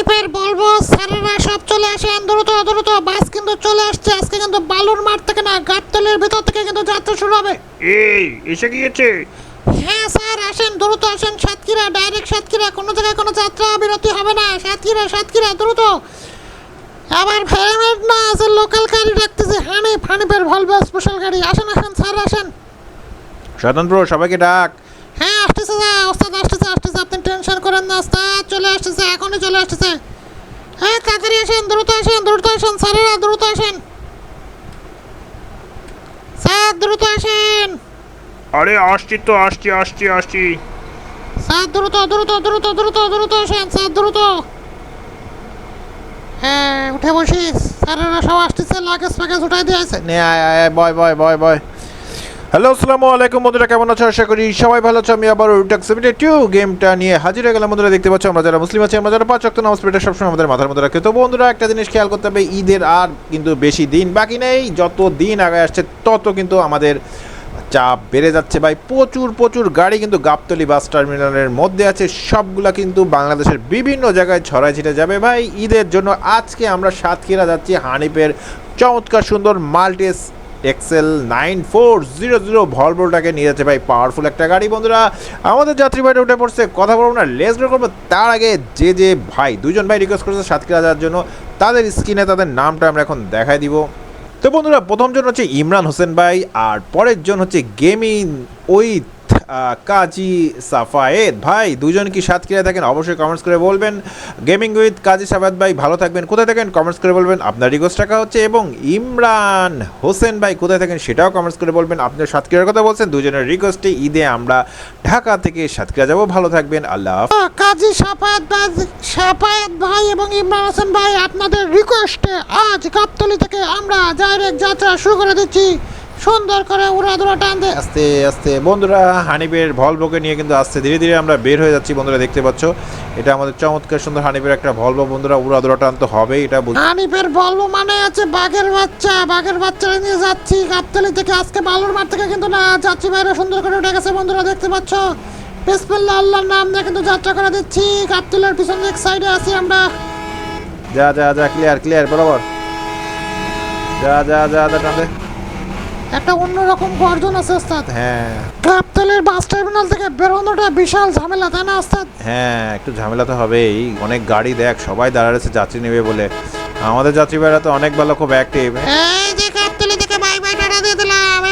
হানিফের বলব স্যারেরা সব চলে আসেন দ্রুত দ্রুত বাস কিন্তু চলে আসছে। আজকে কিন্তু বালুর মাঠ থেকে না গাবতলের ভিতর থেকে কিন্তু যাত্রা শুরু হবে। এই এসে গিয়েছে হ্যাঁ স্যার আসেন দ্রুত আসেন সাতক্ষীরা ডাইরেক্ট সাতক্ষীরা কোনো জায়গায় কোনো যাত্রা বিরতি হবে না। সাতক্ষীরা সাতক্ষীরা দ্রুত। আবার ভেরিমেন্ট না আছে লোকাল গাড়ি রাখতেছে হানিফ হানিফের ভলভো স্পেশাল গাড়ি। আসেন আসেন স্যার আসেন। স্বতন্ত্র সবাইকে ডাক। হ্যাঁ আসতেছে স্যার ওস্তাদ আসতেছে আসতেছে। আপনি টেনশন করেন না ওস্তাদ। চলে আসতেছে এখনই চলে আসতেছে। হ্যাঁ তাড়াতাড়ি আসেন দ্রুত আসেন দ্রুত আসেন। স্যারেরা দ্রুত আসেন। স্যার দ্রুত আসেন। আরে আসছি তো আসছি আসছি আসছি। স্যার দ্রুত দ্রুত দ্রুত দ্রুত দ্রুত আসেন স্যার দ্রুত। হ্যাঁ উঠে বসিস স্যারেরা সব আসতেছে লাগেজ প্যাকেজ উঠাই দিয়েছে নে আয় আয়, বয় বয় বয় বয়। হ্যালো, আসসালামু আলাইকুম বন্ধুরা, কেমন আছো? আশা করি সবাই ভালো আছো। আমি আবার রুটাক সেভেন্টি টু গেমটা নিয়ে হাজির হয়ে গেলাম। বন্ধুরা, দেখতে পাচ্ছ, আমরা যারা মুসলিম আছি, আমরা যারা পাঁচ অক্ট নামাজ পেটে সবসময় আমাদের মাথার মধ্যে রাখি। তো বন্ধুরা, একটা জিনিস খেয়াল করতে হবে, ঈদের আর কিন্তু বেশি দিন বাকি নেই। যত দিন আগে আসছে, তত কিন্তু আমাদের চাপ বেড়ে যাচ্ছে। ভাই, প্রচুর প্রচুর গাড়ি কিন্তু গাবতলি বাস টার্মিনালের মধ্যে আছে। সবগুলা কিন্তু বাংলাদেশের বিভিন্ন জায়গায় ছড়ায় ছিটে যাবে। ভাই, ঈদের জন্য আজকে আমরা সাতক্ষীরা যাচ্ছি হানিপের চমৎকার সুন্দর multi axle nine four zero zero ভলভোটাকে নিয়ে যাচ্ছে ভাই পাওয়ারফুল একটা গাড়ি। বন্ধুরা, আমাদের যাত্রী ভাইটা উঠে পড়ছে, কথা বলব না লেস করব। তার আগে যে যে ভাই, দুজন ভাই রিকোয়েস্ট করেছে সাতক্ষীরা যাওয়ার জন্য, তাদের স্ক্রিনে তাদের নামটা আমরা এখন দেখাই দিব। তো বন্ধুরা প্রথমজন হচ্ছে ইমরান হোসেন ভাই, আর পরের জন হচ্ছে গেমিং উইথ কাজী সাফায়েদ। ভাই, দুজন কি সাতক্ষীরা থাকেন? অবশ্যই কমেন্টস করে বলবেন। গেমিং উইথ কাজী সাফায়েদ ভাই, ভালো থাকবেন। কোথায় থাকেন? কমেন্টস করে বলবেন। আপনার রিকোয়েস্ট টাকা হচ্ছে এবং ইমরান হোসেন ভাই, কোথায় থাকেন সেটাও কমেন্টস করে বলবেন। আপনার সাতক্ষীরার কথা বলছেন, দুজনের রিকোয়েস্টে ঈদে আমরা ঢাকা থেকে সাতক্ষীরা যাব। ভালো থাকবেন। আল্লাহ কাজী সাফায়াত ভাই সাফায়াত ভাই এবং ইমরান হোসেন ভাই, আপনাদের রিকোয়েস্টে আজ গাবতলি থেকে আমরা ডাইরেক্ট যাত্রা শুরু করে দিচ্ছি। সুন্দর করে উড়াদুরা টান দে আস্তে আস্তে। বন্ধুরা হানিফের ভলভোকে নিয়ে কিন্তু আস্তে ধীরে ধীরে আমরা বের হয়ে যাচ্ছি বন্ধুরা দেখতে পাচ্ছ। এটা আমাদের চমৎকার সুন্দর হানিফের একটা ভলভো বন্ধুরা উড়াদুরা টান তো হবেই এটা হানিফের বলব মানে আছে বাঘের বাচ্চা। বাঘের বাচ্চা নিয়ে যাচ্ছি গাবতলি থেকে। আজকে বালুর মাঠ থেকে কিন্তু না যাচ্ছি বাইরে সুন্দর করে উঠে গেছে বন্ধুরা দেখতে পাচ্ছ। বিসমিল্লাহ আল্লাহর নাম নিয়ে কিন্তু যাত্রা করে দিচ্ছি। গাবতলের পিছনে এক সাইডে আছি আমরা। যা যা যা ক্লিয়ার ক্লিয়ার বরাবর। যা যা যা যা টান। একটা অন্যরকম গর্জন আছে ওস্তাদ। হ্যাঁ। বাস টার্মিনাল থেকে বেরোনোটা বিশাল ঝামেলা তাই না ওস্তাদ? হ্যাঁ একটু ঝামেলা তো হবেই। অনেক গাড়ি দেখ সবাই দাঁড়ায় রয়েছে যাত্রী নেবে বলে। আমাদের যাত্রী ভাইরা তো অনেক ভালো খুব অ্যাক্টিভ এই যে গাবতলি থেকে বাই বাই টাটা দিয়ে দিলাম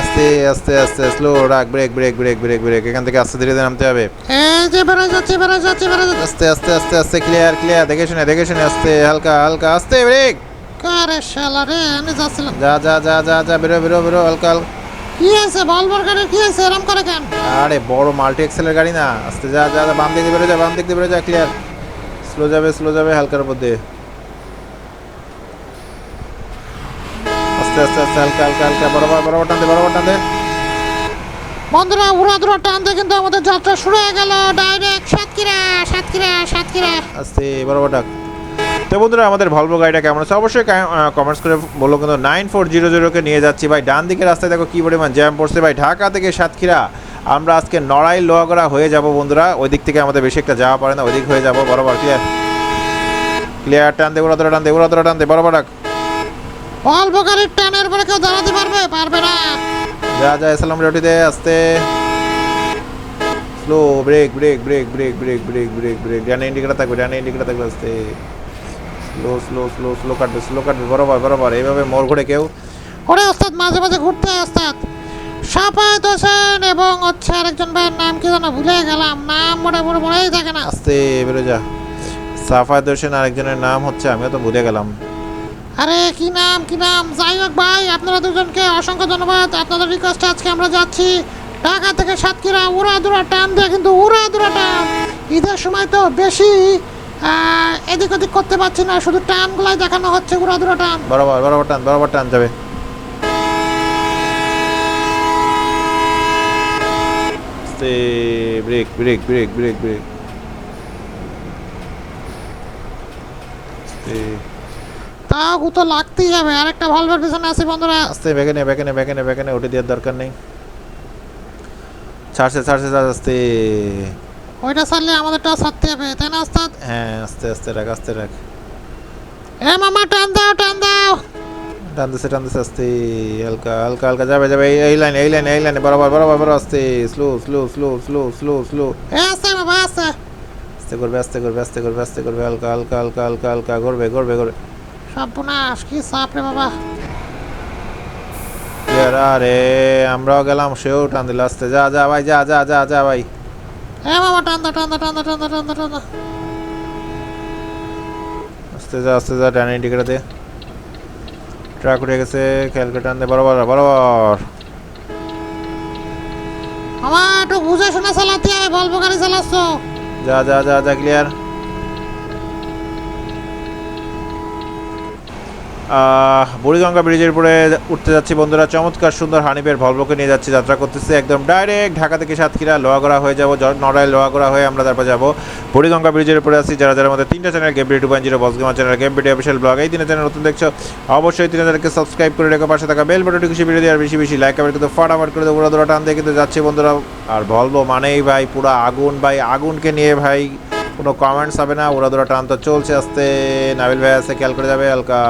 আস্তে আস্তে আস্তে স্লো রাখ brake brake brake brake brake. এখান থেকে আস্তে ধীরে ধীরে নামতে হবে। এই যে বেরো যাচ্ছে বেরো যাচ্ছে বেরো যাচ্ছে। আস্তে আস্তে আস্তে আস্তে ক্লিয়ার ক্লিয়ার দেখে শুনে দেখে শুনে আস্তে হালকা হালকা আস্তে ব্রেক। আরে শালা রে? আমি যাচ্ছিলাম। যা যা যা যা যা বেরো বেরো বেরো হালকা হালকা কি আছে বলবার গাড়ি কি আছে এরম করে কেন? আরে বড় মাল্টি এক্সেলের গাড়ি না। আস্তে যা যা বাম দিকে বেরো যা বাম দিকে বেরো যা ক্লিয়ার স্লো যাবে স্লো যাবে হালকার উপর দিয়ে। আস্তে আস্তে আস্তে হালকা হালকা হালকা বরাবর বরাবর টানতে বরাবর টানতে বন্ধুরা উড়াদুরা টানতে কিন্তু আমাদের যাত্রা শুরু হয়ে গেল। ডাইরেক্ট সাতক্ষীরা সাতক্ষীরা সাতক্ষীরা। আস্তে বরাবর ডাক তো বন্ধুরা আমাদের ভলভো গাড়িটা কেমন আছে? অবশ্যই কমেন্টস করে বলো কিন্তু নাইন ফোর জিরো জিরোকে নিয়ে যাচ্ছি। ভাই ডান দিকে রাস্তায় দেখো কী পরিমাণ জ্যাম পড়ছে। ভাই ঢাকা থেকে সাতক্ষীরা। আমরা আজকে নড়াই লোহাগড়া হয়ে যাব বন্ধুরা। ওই দিক থেকে আমাদের বেশি একটা যাওয়া পারে না ওই দিক হয়ে যাব। বরাবর ক্লিয়ার ক্লিয়ার টান দে উড়াদরা টান দে উড়াদরা টান দে বরাবর অল্প গাড়ির টানের পরে কেউ দাঁড়াতে পারবে? পারবে না। যা যা এসালাম রুটি দে আস্তে। Slow brake brake brake brake brake brake brake brake ডানে ইন্ডিকেটার থাকবে ডানে ইন্ডিকেটার থাকবে আস্তে। স্লো স্লো স্লো স্লো কাটবে স্লো কাটবে বরাবর বরাবর এইভাবে মোড় ঘুরে কেউ ওরে ওস্তাদ মাঝে মাঝে ঘুরতে ওস্তাদ। সাফায়াত হোসেন এবং হচ্ছে আরেকজন ভাইয়ের নাম কি যেন ভুলে গেলাম নাম মনে মনেই থাকে না। আস্তে বেরো যা। সাফায়ত হোসেন আরেকজনের নাম হচ্ছে আমিও তো ভুলে গেলাম। আরে কি নাম কি নাম? যাই হোক ভাই আপনারা দুজনকে অসংখ্য ধন্যবাদ। আপনাদের রিকোয়েস্টে আজকে আমরা যাচ্ছি ঢাকা থেকে সাতক্ষীরা উড়া দুরা টান দিয়ে কিন্তু উড়া দুরা টান ঈদের সময় তো বেশি এদিক ওদিক করতে পারছি না শুধু টানগুলাই দেখানো হচ্ছে উড়া দুরা টান। বরাবর বরাবর টান বরাবর টান যাবে। Brake brake brake brake brake তাও তো লাগতেই হবে আরেকটা ভলভের পিছনে আছে বন্ধুরা। আস্তে ব্যাগে নে ব্যাগে নে ব্যাগে নে ব্যাগে নে ওটা দেওয়ার দরকার নেই। ছাড়ছে ছাড়ছে ছাড়ছে। আস্তে ওইটা ছাড়লে আমাদেরটা ছাড়তে হবে তাই না ওস্তাদ? হ্যাঁ আস্তে আস্তে আস্তে রাখ আস্তে রাখ। এ মামা টান দাও টান দাও। টানতেছে টানতেছে আস্তে হালকা হালকা হালকা যাবে যাবে এই লাইন এই লাইন এই লাইনে বরাবর বরাবর বরাবর আস্তে slow slow slow slow slow slow. এ আছে বাবা আছে। আস্তে করবে আস্তে করবে আস্তে করবে আস্তে করবে হালকা হালকা হালকা হালকা হালকা করবে করবে করবে সর্বনাশ কি চাপ রে বাবা। আরে আমরাও গেলাম সেও টান দিল আস্তে যা যা ভাই যা যা যা যা ভাই। এ মামা টান্দা টান্দা টান্দা দাও টান দাও টান দাও টান দাও টান দাও আস্তে যা আস্তে যা টান ইন্ডিকেটার দে। ট্রাক উঠে গেছে খেয়াল করে টান দে বরাবর বরাবর। আমার একটু বুঝে শুনে চালাতে বলব গাড়ি চালাচ্ছ। যা যা যা যা ক্লিয়ার বুড়িগঙ্গা ব্রিজের উপরে উঠতে যাচ্ছি বন্ধুরা। চমৎকার সুন্দর হানিফের ভলভোকে নিয়ে যাচ্ছি, যাত্রা করতেছি একদম ডাইরেক্ট ঢাকা থেকে সাতক্ষীরা লোহাগড়া হয়ে যাব নড়াইল লোহাগড়া হয়ে আমরা তারপর যাব বুড়িগঙ্গা ব্রিজের উপরে আছি। যারা যারা আমাদের তিনটা channel game two point zero boss gamer channel game video official blog এই তিনটা চ্যানেল নতুন দেখছ, অবশ্যই তিন চ্যানেলকে সাবস্ক্রাইব করে রেখো, পাশে থাকা বেল বাটনটি খুশি ভিডিও আর বেশি বেশি লাইক আবার কিন্তু ফটাফট করে দেবো। ওরা টান দিয়ে কিন্তু যাচ্ছে বন্ধুরা। আর ভলভো মানেই ভাই, পুরো আগুন ভাই, আগুনকে নিয়ে ভাই কোনো কমেন্টস হবে না। ওরা ধরা টান তো চলছে আসতে। নাবিল ভাই আছে খেয়াল করে যাবে হালকা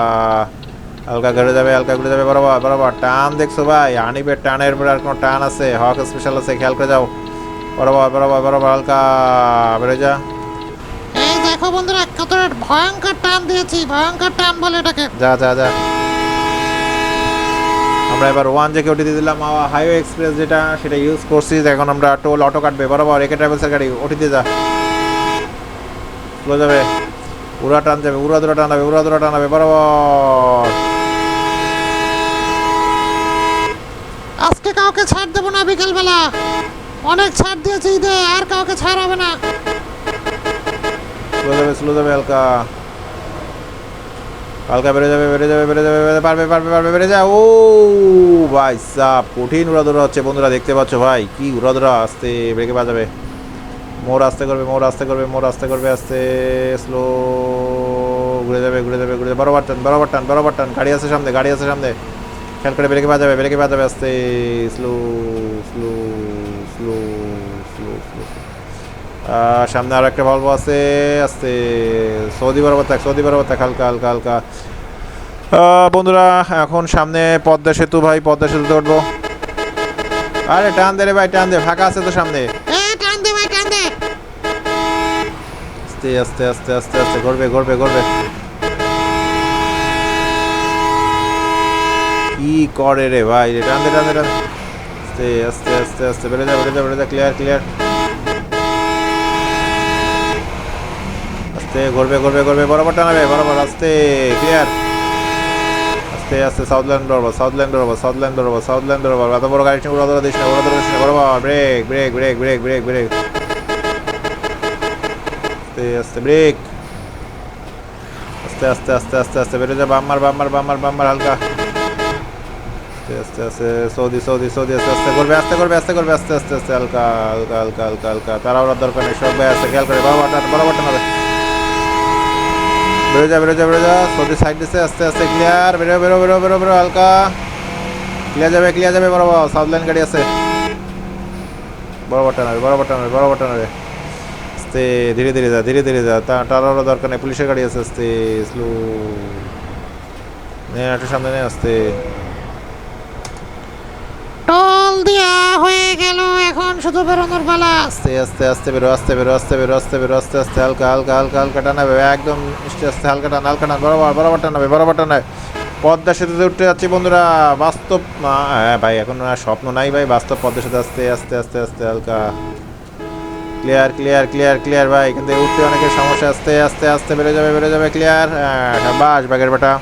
হালকা ঘুরে যাবে হালকা ঘুরে যাবে বরাবর বরাবর। টান দেখছ ভাই আনিবের টানের উপরে আর কোনো টান আছে। হক স্পেশাল আছে খেয়াল করে যাও। বরাবর বরাবর বরাবর হালকা বেড়ে যা। এই দেখো বন্ধুরা কত ভয়ঙ্কর টান দিয়েছি ভয়ঙ্কর টান বলে এটাকে। যা যা যা। আমরা এবার ওয়ান জেকে ওটি দিয়ে দিলাম হাইওয়ে এক্সপ্রেস যেটা সেটা ইউজ করছি। এখন আমরা টোল অটো কাটবে বরাবর একে ট্রাভেলসের গাড়ি ওটি দিয়ে যা। স্লো যাবে। উড়া টান যাবে উড়া দুরা টান হবে উড়া দুরা টান হবে বরাবর। আজকে কাউকে ছাড় দেবো না বিকেলবেলা। অনেক ছাড় দিয়েছি ঈদে আর কাউকে ছাড় হবে না। স্লো যাবে স্লো যাবে হালকা। হালকা বেড়ে যাবে বেড়ে যাবে বেড়ে যাবে বেড়ে পারবে পারবে পারবে বেড়ে যা ও ভাই সাপ কঠিন উড়াদৌড়া হচ্ছে বন্ধুরা দেখতে পাচ্ছ ভাই কি উড়াদৌড়া আস্তে ব্রেকে বাজাবে। মোর আস্তে করবে মোর আস্তে করবে মোর আস্তে করবে, আস্তে স্লো ঘুরে যাবে ঘুরে যাবে ঘুরে যাবে। বরাবর টান বরাবর টান বরাবর টান। গাড়ি আছে সামনে, গাড়ি আছে সামনে। খেয়াল করে ব্রেকে বাজাবে ব্রেকে বাজাবে, আস্তে slow slow slow slow slow সামনে আর একটা ভলভো আছে, আস্তে, সৌদি বরাবর থাক, সৌদি বরাবর থাক, হালকা হালকা হালকা। বন্ধুরা, এখন সামনে পদ্মা সেতু, ভাই, পদ্মা সেতুতে উঠবো। আরে, টান দে রে ভাই, টান দে, ফাঁকা আছে তো সামনে এ টান দে ভাই টান দে আস্তে আস্তে আস্তে আস্তে আস্তে ঘুরবে ঘুরবে ঘুরবে কি করে রে ভাই? রে, টান দে টান দে আস্তে আস্তে আস্তে আস্তে, বেড়ে যা বেড়ে যা বেড়ে যা ক্লিয়ার ক্লিয়ার আস্তে ঘুরবে ঘুরবে ঘুরবে বরাবর টানাবে, বরাবর, আস্তে ক্লিয়ার আস্তে আস্তে সাউথ ল্যান্ড বরাবর সাউথ ল্যান্ড বরাবর সাউথ ল্যান্ড বরাবর সাউথ ল্যান্ড বরাবর। এত বড় গাড়ি উড়া ধরা দিস না উড়া ধরা দিস না, বরাবর brake brake brake brake brake brake আস্তে আস্তে ব্রেক আস্তে আস্তে আস্তে আস্তে আস্তে বেরো যা বাম্মার বাম্মার বাম্মার বাম্মার হালকা আস্তে আস্তে সৌদি সৌদি সৌদি আস্তে আস্তে করবে আস্তে করবে আস্তে করবে আস্তে আস্তে আস্তে হালকা হালকা হালকা হালকা হালকা তারা ওরা দরকার নেই সব ভাই আস্তে খেয়াল করে বরাবর টান বরাবর টান হবে বেরো যা বেরো যা বেরো যা সৌদি সাইড দিছে আস্তে আস্তে ক্লিয়ার বেরো বেরো বেরো বেরো বেরো হালকা ক্লিয়ার যাবে ক্লিয়ার যাবে বরাবর সাউথ লাইন গাড়ি আছে বরাবর টান হবে বরাবর হবে বরাবর টান হবে আস্তে ধীরে ধীরে যা ধীরে ধীরে যা। তা টানারও দরকার নেই পুলিশের গাড়ি আছে আস্তে স্লো। একটু সামনে নে আস্তে। টোল দেয়া হয়ে গেল এখন শুধু বেরোনোর বেলা। আস্তে আস্তে আস্তে বেরো আস্তে বেরো আস্তে বেরো আস্তে বেরো আস্তে আস্তে হালকা হালকা হালকা হালকা টানাবে একদম আস্তে আস্তে হালকা টান হালকা টান বরাবর বরাবর টানাবে বরাবর টানাবে পদ্মা সেতুতে উঠতে যাচ্ছি বন্ধুরা বাস্তব হ্যাঁ ভাই এখন আর স্বপ্ন নাই ভাই বাস্তব পদ্মা সেতু আস্তে আস্তে আস্তে আস্তে হালকা। ক্লিয়ার ক্লিয়ার ক্লিয়ার ক্লিয়ার ভাই। কিন্তু উঠতে অনেকের সমস্যা আস্তে আস্তে আস্তে বেড়ে যাবে বেড়ে যাবে ক্লিয়ার বাস বাগের বেটা।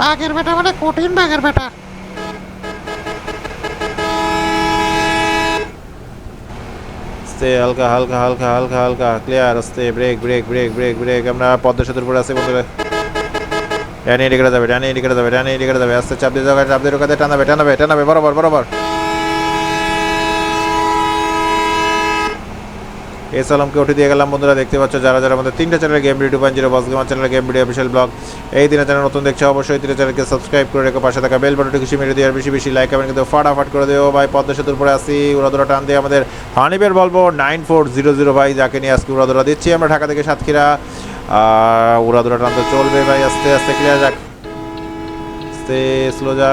বাঘের বেটা মানে কঠিন বাঘের বেটা। আস্তে হালকা হালকা হালকা হালকা হালকা ক্লিয়ার আস্তে brake brake brake brake brake আমরা পদ্মা সেতুর উপরে আছি বন্ধুরা। ডানি এদিকে যাবে ডানি এদিকে যাবে ডানি এদিকে যাবে আস্তে চাপ দিয়ে যাবে চাপ দিয়ে রোকাতে টানাবে টানাবে টানাবে বরাবর বরাবর। এই সালামকে উঠে দিয়ে গেলাম। বন্ধুরা, দেখতে পাচ্ছ যারা যারা আমাদের তিনটা channel game video point zero boss gamer channel game video official blog এই দিনের চ্যানেল নতুন দেখছ অবশ্যই। তিনটা চ্যানেলকে সাবস্ক্রাইব করে রেখো, পাশে থাকা বেল বাটনটি খুশি মেরে দিয়ে আর বেশি বেশি লাইক কমেন্ট কিন্তু ফাটাফাট করে দিও। ভাই, পদ্মা সেতুর পরে আসি, উড়াদোড়া টান দিয়ে আমাদের হানিবের বলব নাইন ফোর জিরো জিরো ভাই, যাকে নিয়ে আজকে উড়াদোড়া দিচ্ছি আমরা ঢাকা থেকে সাতক্ষীরা। আর উড়াদুরা টানতে চলবে ভাই, আস্তে আস্তে ক্লিয়ার যাক। আস্তে স্লো যা।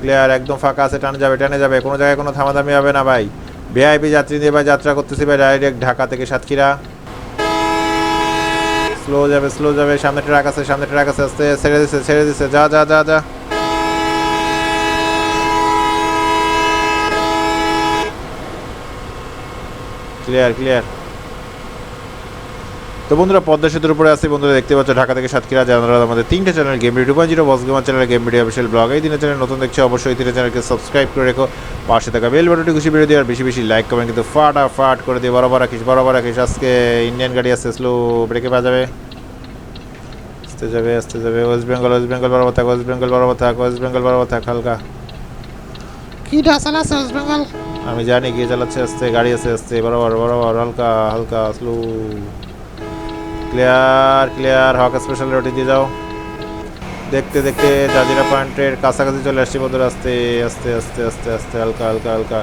ক্লিয়ার একদম ফাঁকা আছে, টানে যাবে টানে যাবে, কোনো জায়গায় কোনো থামাথামি হবে না ভাই। ভিআইপি যাত্রী নিয়ে ভাই যাত্রা করতেছি ভাই ডাইরেক্ট ঢাকা থেকে সাতক্ষীরা। স্লো যাবে স্লো যাবে, সামনে ট্রাক আছে, সামনে ট্রাক আছে, আস্তে, ছেড়ে দিছে ছেড়ে দিছে, যা যা যা যা। ক্লিয়ার ক্লিয়ার তো বন্ধুরা পদ্মা সেতুর উপরে আসি বন্ধুরা দেখতে পাচ্ছ ঢাকা থেকে সাতক্ষীরা জানারা আমাদের তিনটে channel game video point zero boss gamer channel game video official blog এই দিনের চ্যানেল নতুন দেখছে অবশ্যই তিনটে চ্যানেলকে সাবস্ক্রাইব করে রেখো। পাশে থাকা বেল বাটনটি খুশি বেরিয়ে দিয়ে আর বেশি বেশি লাইক কমেন্ট কিন্তু ফাটা ফাট করে দিয়ে বরাবর রাখিস বরাবর রাখিস। আজকে ইন্ডিয়ান গাড়ি আসছে স্লো ব্রেকে পাওয়া যাবে। আসতে যাবে আসতে যাবে। ওয়েস্ট বেঙ্গল ওয়েস্ট বেঙ্গল বরাবর থাক ওয়েস্ট বেঙ্গল বরাবর থাক ওয়েস্ট বেঙ্গল বরাবর থাক হালকা। কি ডাসাল আছে ওয়েস্ট বেঙ্গল আমি জানি গিয়ে চালাচ্ছে আসতে গাড়ি আছে আসতে বরাবর বরাবর হালকা হালকা slow clear clear Haque special রোটি দিয়ে যাও। দেখতে দেখতে জাজিরা পয়েন্টের কাছাকাছি চলে আসছি বন্ধুরা। আস্তে আস্তে আস্তে আস্তে আস্তে, হালকা হালকা হালকা।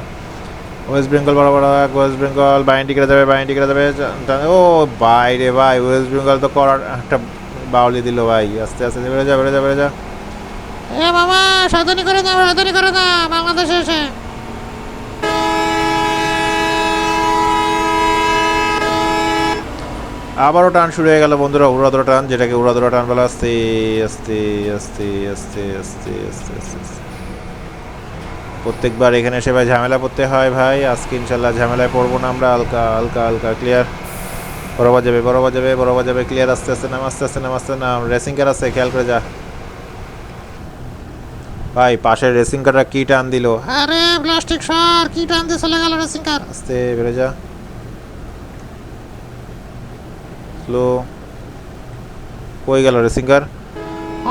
ওয়েস্ট বেঙ্গল বরাবর ওয়েস্ট বেঙ্গল বাইন্ডি করে যাবে বাইন্ডি করে যাবে ও বাইরে ভাই ওয়েস্ট বেঙ্গল তো করার একটা বাউলি দিল ভাই। আস্তে আস্তে বেড়ে যা বেড়ে যা বেড়ে যা। এ বাবা সাবধানি করে না সাবধানি করে না বাংলাদেশে এসে। আবারও টান শুরু হয়ে গেল বন্ধুরা উড়াদরা টান যেটাকে উড়াদরা টান বলা আস্তে আস্তে আস্তে আস্তে আস্তে আস্তে আস্তে প্রত্যেকবার এখানে এসে ভাই ঝামেলা পড়তে হয় ভাই আজকে ইনশাল্লাহ ঝামেলায় পড়ব না আমরা হালকা হালকা হালকা ক্লিয়ার বরাবর যাবে বরাবর যাবে বরাবর যাবে ক্লিয়ার আস্তে আস্তে নাম আস্তে আস্তে নাম আস্তে নাম। রেসিং কার আছে খেয়াল করে যা। ভাই পাশের রেসিং কারটা কি টান দিল? আরে প্লাস্টিক সার কি টান দিয়ে চলে গেল রেসিং কার আস্তে বেড়ে যা। স্লো কই গেল রেসিং কার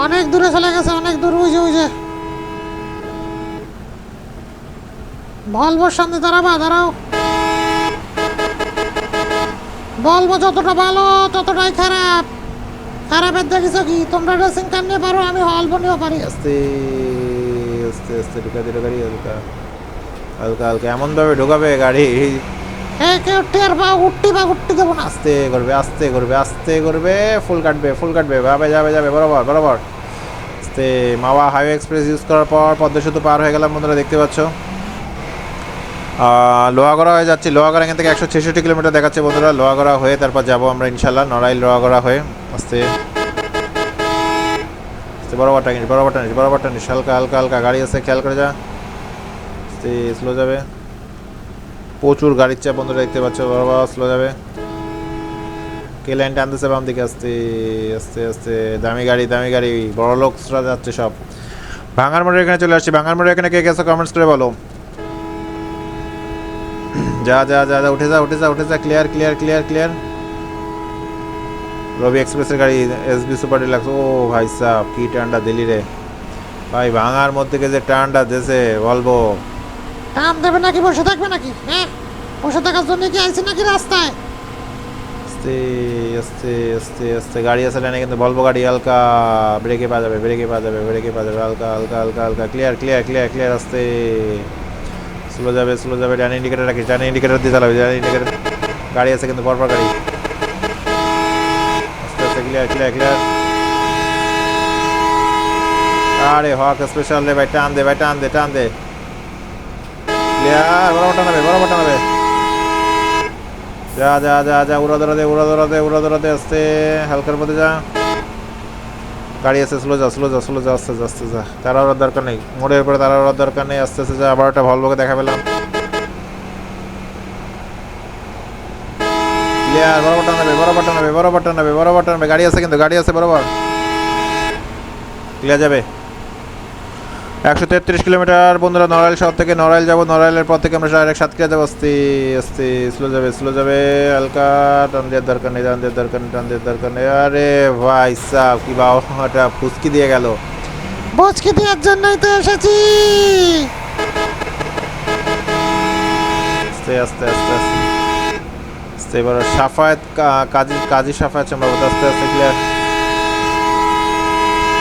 অনেক দূরে চলে গেছে অনেক দূর যে ওই বলবোর সামনে দাঁড়াবা দাঁড়াও বলব যতটা ভালো ততটাই খারাপ। খারাপের দেখিছো কি? তোমরা ড্রেসিং কার নিয়ে পারো আমি অল্প নিয়েও পারি। আস্তে আস্তে আস্তে ঢুকা দিল গাড়ি হালকা হালকা হালকা এমন ভাবে ঢোকাবে গাড়ি। টের বা উঠটি বা উঠটি দেবো না। আস্তে করবে আস্তে করবে আস্তে করবে, ফুল কাটবে ফুল কাটবে, যাবে যাবে যাবে, বরাবর বরাবর। আস্তে, মাওয়া হাইওয়ে এক্সপ্রেস ইউজ করার পর পদ্মা সেতু পার হয়ে গেলাম বন্ধুরা, দেখতে পাচ্ছ। লোহাগড়া হয়ে যাচ্ছি। লোহাগড়া এখান থেকে একশো ছেষট্টি কিলোমিটার দেখাচ্ছে বন্ধুরা। লোহাগড়া হয়ে তারপর যাব আমরা ইনশাল্লাহ নড়াইল লোহাগড়া হয়ে। আস্তে। আস্তে বরাবর টানিস বরাবর টানিস বরাবর টানিস হালকা হালকা হালকা, গাড়ি আছে, খেয়াল করে যা। আস্তে স্লো যাবে। প্রচুর গাড়ির চাপ বন্ধুরা দেখতে পাচ্ছ বরাবর স্লো যাবে। কে লাইন টানতেছে বাম দিকে, আস্তে আস্তে আস্তে, দামি গাড়ি দামি গাড়ি, বড় লোকসরা যাচ্ছে সব। ভাঙার মোড়ের এখানে চলে আসছি, ভাঙার মোড়ের এখানে কে গেছো কমেন্টস করে বলো। যা যা যা যা, উঠে যা উঠে যা উঠে যা clear clear clear clear Rabi এক্সপ্রেসের গাড়ি এস বি সুপার ডিলাক্স ও ভাই সাহ কি টান্ডা দিলি রে। ভাই, ভাঙার মধ্যে যে টান্ডা দেছে বলব। টান দেবে নাকি? বসে থাকবে নাকি? হ্যাঁ? বসে থাকার জন্য কি আইছি নাকি রাস্তায়? আস্তে আস্তে আস্তে আস্তে। গাড়ি আছে লাইনে, কিন্তু বলব গাড়ি হালকা ব্রেকে পা যাবে ব্রেকে পা যাবে ব্রেকে পা যাবে। হালকা হালকা হালকা হালকা। ক্লিয়ার ক্লিয়ার ক্লিয়ার ক্লিয়ার আস্তে। স্লো যাবে স্লো যাবে, ডান ইন্ডিকেটার রাখিস, ডান ইন্ডিকেটার দিয়ে চালাবে, ডান ইন্ডিকেটার গাড়ি আছে কিন্তু পরপর গাড়ি। আস্তে আস্তে ক্লিয়ার ক্লিয়ার ক্লিয়ার আরে, হক স্পেশাল রে ভাই, টান দে, ভাই, টান দে টান দে। ক্লিয়ার বরাবর টানাবে বরাবর টানাবে যা যা যা যা, উড়া, ধরা দে, উড়া, ধরা দে, উড়া, ধরা দে, আস্তে। হালকার মধ্যে যা। গাড়ি আছে স্লো যা স্লো যা স্লো যা, আস্তে আস্তে, যা। তারা ওরার দরকার নেই। মোড়ের পরে তারা ওরার দরকার নেই। আস্তে আস্তে যা, আবার একটা ভলভোকে দেখা পেলাম। ক্লিয়ার বরাবর টানাবে বরাবর টানাবে বরাবর টানাবে বরাবর টানাবে গাড়ি আছে কিন্তু, গাড়ি আছে, বরাবর। ক্লিয়ার যাবে। একশো তেত্রিশ কিলোমিটার। বন্ধুরা নড়াইল শহর থেকে নড়াইল যাব। নড়াইলের পর থেকে আমরা ডাইরেক্ট সাতক্ষীরা যাব। আস্তে আস্তে স্লো যাবে স্লো যাবে। হালকা টান দেওয়ার দরকার নেই টান দেওয়ার দরকার নেই টান দেওয়ার দরকার নেই। আরে ভাই সাহ কি বাবাটা ফুসকি দিয়ে গেল। বচকে দেওয়ার জন্যই তো এসেছি। আস্তে আস্তে আস্তে আস্তে। আস্তে এবার সাফায়াত কাজী কাজী সাফায়াত সম্ভবত আস্তে আস্তে ক্লিয়ার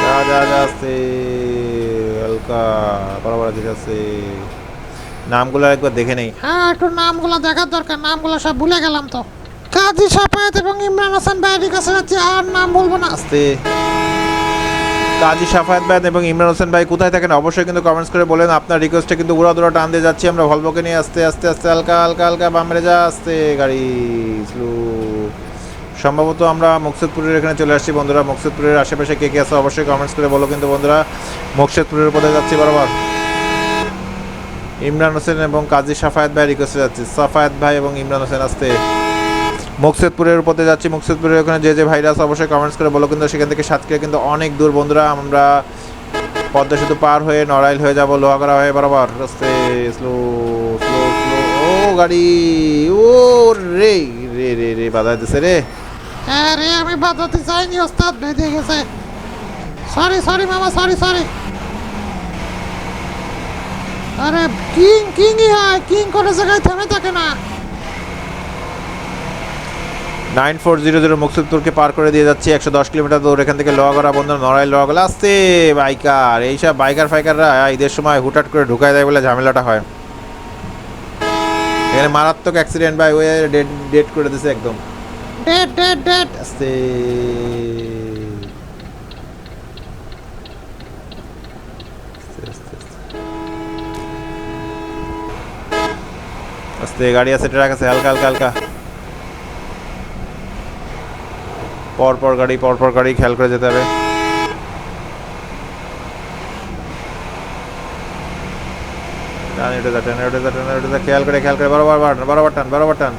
যা যা যা আস্তে। হালকা বরাবর দিকে আস্তে নামগুলো একবার দেখে নেই। হ্যাঁ একটু নামগুলো দেখার দরকার নামগুলো সব ভুলে গেলাম তো। কাজী সাফায়াত এবং ইমরান হোসেন ভাইয়ের কাছে যাচ্ছি আর নাম বলব না। আস্তে। কাজী সাফায়াত ভাই এবং ইমরান হোসেন ভাই কোথায় থাকেন অবশ্যই কিন্তু কমেন্টস করে বলেন। আপনার রিকোয়েস্টে কিন্তু উড়া দুরা টান দিয়ে যাচ্ছি আমরা ভলভোকে নিয়ে আস্তে আস্তে আস্তে হালকা হালকা হালকা বাম মেরে যা আস্তে গাড়ি স্লো সম্ভবত আমরা মুকসেদপুরের এখানে চলে আসছি। বন্ধুরা, মুকসেদপুরের আশেপাশে কে কে আছে অবশ্যই কমেন্টস করে বলো। কিন্তু বন্ধুরা, মুকসেদপুরের পথে যাচ্ছি বরাবর। ইমরান হোসেন এবং কাজী সাফায়াত ভাই রিকোয়েস্টে যাচ্ছি। সাফায়াত ভাই এবং ইমরান হোসেন আসতে। মুকসেদপুরের উপরে যাচ্ছি। মুকসেদপুরের ওখানে যে যে ভাইরাস অবশ্যই কমেন্টস করে বলো। কিন্তু সেখান থেকে সাতক্ষীরা কিন্তু অনেক দূর। বন্ধুরা, আমরা পদ্মা সেতু পার হয়ে নড়াইল হয়ে যাব লোহাগড়া হয়ে বরাবর। রাস্তে স্লো স্লো স্লো ও, গাড়ি। ও, রে রে রে রে, বাধা দিছে রে। হ্যাঁ রে আমি বাজাতে চাইনি, ওস্তাদ, বেঁধে গেছে। সরি সরি মামা সরি সরি আরে, কিং, কিংই হয়, কিং কোনো জায়গায় থেমে থাকে না। নাইন ফোর জিরো জিরো মুকসুদপুরকে পার করে দিয়ে যাচ্ছি, একশো দশ কিলোমিটার দূর এখান থেকে লোহাগড়া বন্ধ নড়াইল লোহাগড়া আসতে বাইকার এইসব বাইকার ফাইকাররা ঈদের সময় হুটহাট করে ঢুকায় দেয় বলে ঝামেলাটা হয়। এখানে মারাত্মক অ্যাক্সিডেন্ট ভাই ওই ডেট ডেট করে দিছে একদম। ডেট ডেট ডেট আস্তে আস্তে, আস্তে, আস্তে। আস্তে গাড়ি আছে ট্রাক আছে হালকা হালকা হালকা পর পর গাড়ি পর পর গাড়ি খেয়াল করে যেতে হবে টান উঠে যা টান উঠে যা টান উঠে যা খেয়াল করে খেয়াল করে বরাবর বাড়ান বরাবর টান বরাবর টান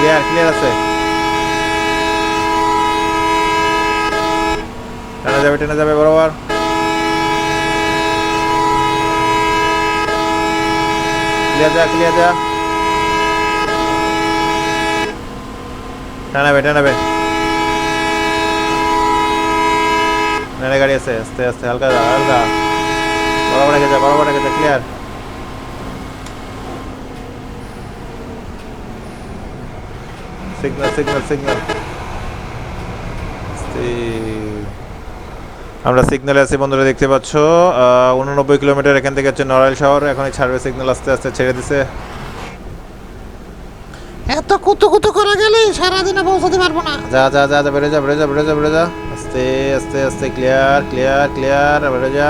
ক্লিয়ার ক্লিয়ার আছে। টানা যাবে টানা যাবে, বরাবর। ক্লিয়ার যা ক্লিয়ার যা। টানাবে টানাবে। নারে গাড়ি আছে, আস্তে আস্তে, হালকা হালকা। বরাবর রেখে যা, বরাবর রেখে যা ক্লিয়ার সিগন্যাল সিগন্যাল সিগন্যাল আমরা সিগন্যালে আছি বন্ধুরা দেখতে পাচ্ছ উননব্বই কিলোমিটার এখান থেকে হচ্ছে নড়াইল শহর এখনই ছাড়বে সিগন্যাল আস্তে আস্তে ছেড়ে দিছে। এত কুতু কুতু করে গেলেই সারাদিনে পৌঁছাতে পারব না। যা যা যা বেড়ে যা বেড়ে যা বেড়ে যা বেড়ে যা। আস্তে আস্তে আস্তে ক্লিয়ার ক্লিয়ার ক্লিয়ার বেড়ে যা।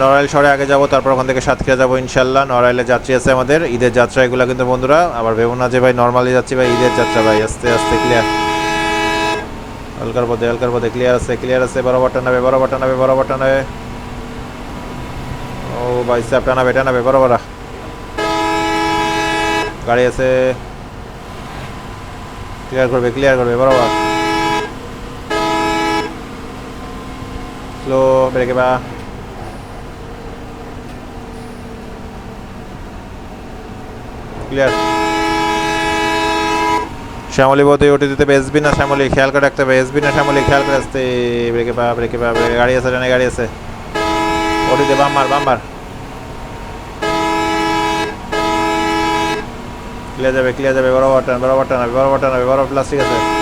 নড়াইল শহরে আগে যাব, তারপর ওখান থেকে সাতক্ষীরা যাব ইনশাল্লাহ। নড়াইলে যাত্রী আছে আমাদের, ঈদের যাত্রা এগুলো কিন্তু বন্ধুরা, আবার ভেবো না যে ভাই নর্মালি যাচ্ছি ভাই, ঈদের যাত্রা ভাই, আস্তে আস্তে ক্লিয়ার হালকার পথে হালকার পথে ক্লিয়ার আছে ক্লিয়ার আছে বরাবর টানাবে বরাবর টানাবে বরাবর টানাবে ও ভাই সাহেব টানাবে টানাবে বরাবর। গাড়ি আছে। ক্লিয়ার করবে ক্লিয়ার করবে বরাবর স্লো ব্রেকে বা। ক্লিয়ার শ্যামলি বোধ ওটি দিতে হবে এসবি না? শ্যামলি, খেয়াল করে রাখতে হবে এসবি না? শ্যামলি, খেয়াল করে আসতে। ব্রেকে পা ব্রেকে পা ব্রেকে গাড়ি আছে জানে গাড়ি আছে। ওটি দে বাম্বার বাম্বার ক্লিয়ার যাবে ক্লিয়ার যাবে, বড় বাটন বড় টান হবে, বড় টান হবে, বড় প্লাস্টিক আছে।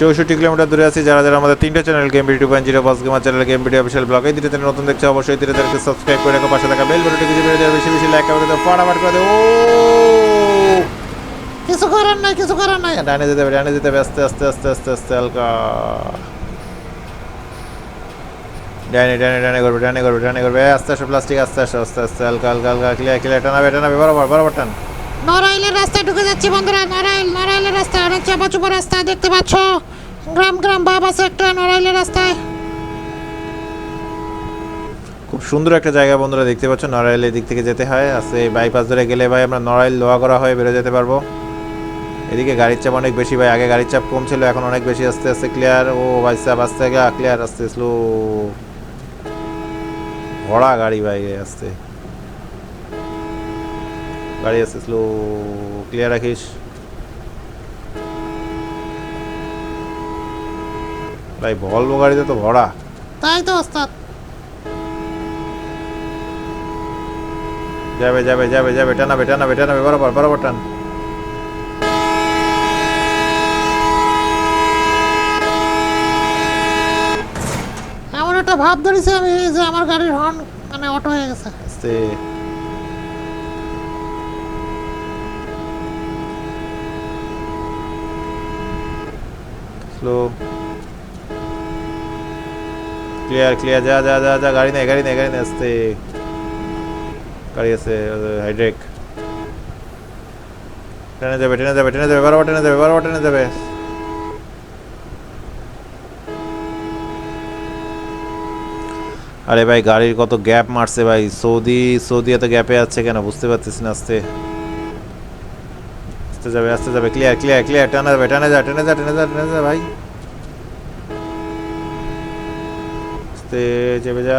চৌষট্টি কিলোমিটার দূরে আছি, যারা যারা আমাদের তিনটে channel game video point zero পাঁচ gamer channel game video official blog এই দুটো চ্যানেল নতুন দেখছে অবশ্যই তিনে তাদেরকে সাবস্ক্রাইব করে রাখো, পাশে থাকা বেল বাটনটি কিছু বেড়ে যাবে বেশি বেশি লাইক করে দাও ফাটাফাট করে ও! কিছু করার নাই, কিছু করার নাই। ডানে যেতে হবে, ডানে যেতে হবে, আস্তে আস্তে আস্তে আস্তে আস্তে, হালকা। ডানে ডানে ডানে করবে ডানে করবে ডানে করবে। আস্তে আস্তে প্লাস্টিক আস্তে আস্তে আস্তে আস্তে, হালকা হালকা হালকা ক্লিয়ার ক্লিয়ার টানাবে টানাবে, বরাবর বরাবর টান। নড়াইলের রাস্তায় ঢুকে যাচ্ছি বন্ধুরা, নড়াইল, নড়াইলের রাস্তায়। অনেক চাপা চুপা রাস্তা দেখতে পাচ্ছ। গ্রাম গ্রাম বাব আছে একটা নড়াইলের রাস্তায়। খুব সুন্দর একটা জায়গা বন্ধুরা দেখতে পাচ্ছ, নড়াইলের দিক থেকে যেতে হয়। আস্তে বাইপাস ধরে গেলে ভাই আমরা নড়াইল লোয়া করা হয়ে বেরো যেতে পারব। এদিকে গাড়ির চাপ অনেক বেশি ভাই, আগে গাড়ির চাপ কম ছিল, এখন অনেক বেশি আস্তে আস্তে ক্লিয়ার ও ভাই সাহেব আস্তে গা ক্লিয়ার আস্তে স্লো ভরা গাড়ি ভাই, আস্তে। গাড়ি আস্তে স্লো ক্লিয়ার রাখিস ভাই ভলভো গাড়িতে তো ভরা তাই তো ওস্তাদ যাবে যাবে যাবে যাবে টানাবে টানাবে টানাবে বরাবর বরাবর টান ভাব ধরেছি আমি যে আমার গাড়ির হর্ন মানে অটো হয়ে গেছে। स्लो क्लियर क्लियर जा जा जा जा, गाड़ी नहीं गाड़ी नहीं गाड़ी नहीं अस्ते गाड़ी से हाइड्रेक टेने दे टेने दे टेने दे बार बार टेने दे बार बार टेने दे अरे भाई, गाड़ी को तो गैप मार से भाई सोदी सोदी तो गैप है अच्छे क्या ना, बुझते बात इसने अस्ते আস্তে যাবে আস্তে যাবে ক্লিয়ার ক্লিয়ার ক্লিয়ার টানা যাবে টানা যা টেনে যা টেনে যা টেনে যা ভাই। আস্তে চেপে যা।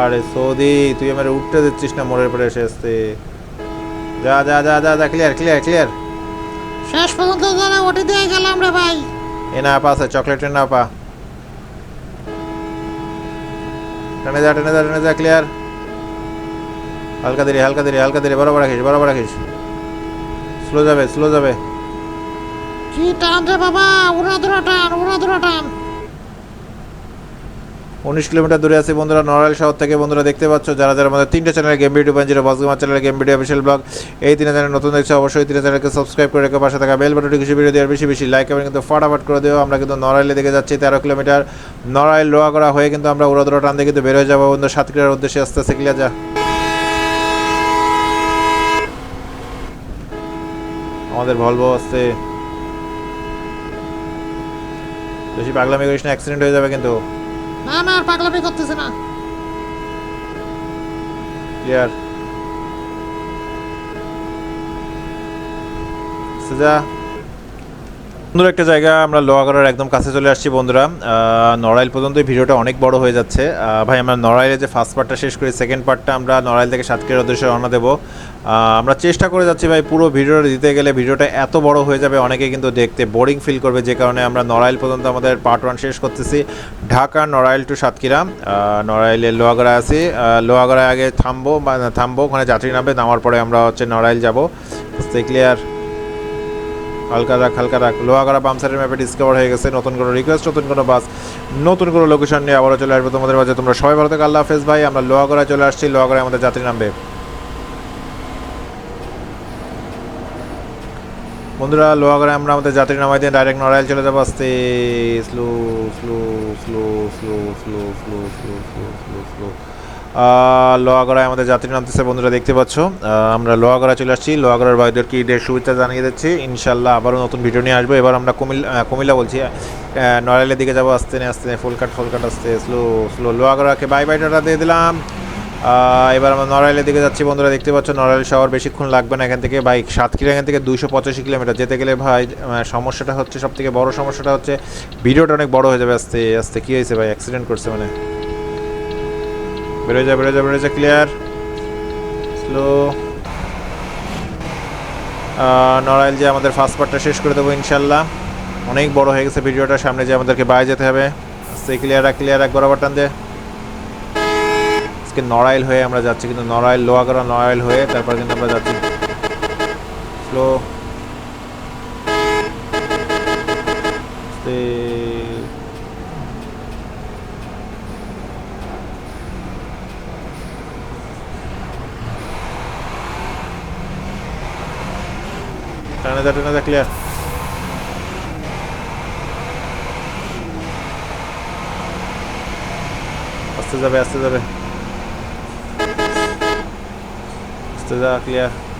আরে সৌদি তুই আমার উঠতে দিচ্ছিস না মোড়ের পরে এসে আসতে। যা যা যা যা যা ক্লিয়ার ক্লিয়ার ক্লিয়ার শেষ পর্যন্ত যারা ওটি দিয়ে গেলাম রে ভাই। এ না পা আছে চকলেটের না পা। টেনে যা টেনে যা টেনে যা ক্লিয়ার হালকা ধীরে হালকা ধীরে হালকা ধীরে বরাবর রাখিস বরাবর রাখিস। স্লো যাবে স্লো যাবে। কি টান রে বাবা উড়া দুরা টান উড়া দুরা টান। উনিশ কিলোমিটার দূরে আছে বন্ধুরা নড়াইল শহর থেকে বন্ধুরা দেখতে পাচ্ছ যারা যারা আমাদের তিনটে চ্যানেল গেম ভিডিও পান যেটা boss gamer channel game video official blog এই তিনটে চ্যানেল নতুন দেখছে অবশ্যই তিনটে চ্যানেলকে সাবস্ক্রাইব করে রেখে পাশে থাকা বেল বাটনটি কিছু ভিডিও দেওয়ার বেশি বেশি লাইক এবং কিন্তু ফটাফট করে দেবো আমরা কিন্তু নড়াইলে দিকে যাচ্ছি তেরো কিলোমিটার নড়াইল লোয়া করা হয়ে কিন্তু আমরা উড়াদুরা টান দিয়ে কিন্তু বেরোয় যাব। বন্ধু সাতক্ষীরার উদ্দেশ্যে আস্তে আস্তে ক্লিয়ার যা। আমাদের ভলভো আসছে। বেশি পাগলামি করিস না অ্যাক্সিডেন্ট হয়ে যাবে কিন্তু। না না আর পাগলামি করতেছে না। ক্লিয়ার সুজা। সুন্দর একটা জায়গা আমরা লোহাগড়ার একদম কাছে চলে আসছি বন্ধুরা। নড়াইল পর্যন্ত ভিডিওটা অনেক বড় হয়ে যাচ্ছে। ভাই আমরা নড়াইলে যে ফার্স্ট পার্টটা শেষ করি সেকেন্ড পার্টটা আমরা নড়াইল থেকে সাতক্ষীরার উদ্দেশ্যে রওনা দেবো। আমরা চেষ্টা করে যাচ্ছি ভাই পুরো ভিডিওটা দিতে গেলে ভিডিওটা এত বড় হয়ে যাবে অনেকে কিন্তু দেখতে বোরিং ফিল করবে যে কারণে আমরা নড়াইল পর্যন্ত আমাদের পার্ট ওয়ান শেষ করতেছি। ঢাকা নড়াইল টু সাতক্ষীরা। আহ, নড়াইলে লোহাগড়া আছি। আহ, লোহাগড়ায় আগে থামবো বা থামবো ওখানে যাত্রী নামবে নামার পরে আমরা হচ্ছে নড়াইল যাব। ক্লিয়ার হালকা রাখ হালকা রাখ লোহাগড়া পাম্পসারের ম্যাপে ডিসকভার হয়ে গেছে নতুন কোনো রিকোয়েস্ট নতুন কোনো বাস নতুন কোনো লোকেশন নিয়ে আবারও চলে আসব তোমাদের মাঝে তোমরা সবাই ভালো থেকে আল্লাহ হাফেজ ভাই আমরা লোহাগড়ায় চলে আসছি লোহাগড়ায় আমাদের যাত্রী নামবে বন্ধুরা লোহাগড়ায় আমরা আমাদের যাত্রী নামাই দিয়ে ডাইরেক্ট নড়াইল চলে যাব আস্তে slow slow slow slow slow slow slow slow slow slow লোহাগড়ায় আমাদের যাত্রী নামতেছে, বন্ধুরা দেখতে পাচ্ছ। আমরা লোহাগড়া চলে আসছি। লোহাগড়ার ভাইদেরকে ঈদের শুভেচ্ছা জানিয়ে দিচ্ছি। ইনশাল্লাহ আবারও নতুন ভিডিও নিয়ে আসব। এবার আমরা কুমিল্লা কুমিল্লা বলছি। নড়াইলের দিকে যাব, আস্তে আস্তে ফুলকাট ফুলকাট আস্তে স্লো স্লো লোহাগড়াকে বাই বাই টাটা দিয়ে দিলাম। এবার আমরা নড়াইলের দিকে যাচ্ছি, বন্ধুরা দেখতে পাচ্ছ। নড়াইল শহর বেশিক্ষণ লাগবে না এখান থেকে। বাইক সাতক্ষীরা এখান থেকে দুশো পঁচাশি কিলোমিটার। যেতে গেলে ভাই সমস্যাটা হচ্ছে সব থেকে বড় সমস্যাটা হচ্ছে, ভিডিওটা অনেক বড় হয়ে যাবে আস্তে আস্তে। কী হয়েছে ভাই? অ্যাক্সিডেন্ট করছে মানে। বেরোয় যা বেরোয় যা বেরোয় ক্লিয়ার স্লো নড়াইল যে আমাদের ফার্স্ট পার্টটা শেষ করে দেবো ইনশাল্লাহ। অনেক বড় হয়ে গেছে ভিডিওটা, সামনে যে আমাদেরকে বাইরে যেতে হবে। আস্তে ক্লিয়ার রাখ ক্লিয়ার রাখ বরাবর দে। আজকে নড়াইল হয়ে আমরা যাচ্ছি, কিন্তু নড়াইল লোহাগড়া নড়াইল হয়ে তারপর কিন্তু আমরা যাচ্ছি। স্লো টানে যা টানে যা ক্লিয়ার আস্তে যাবে আস্তে যাবে। আস্তে যা ক্লিয়ার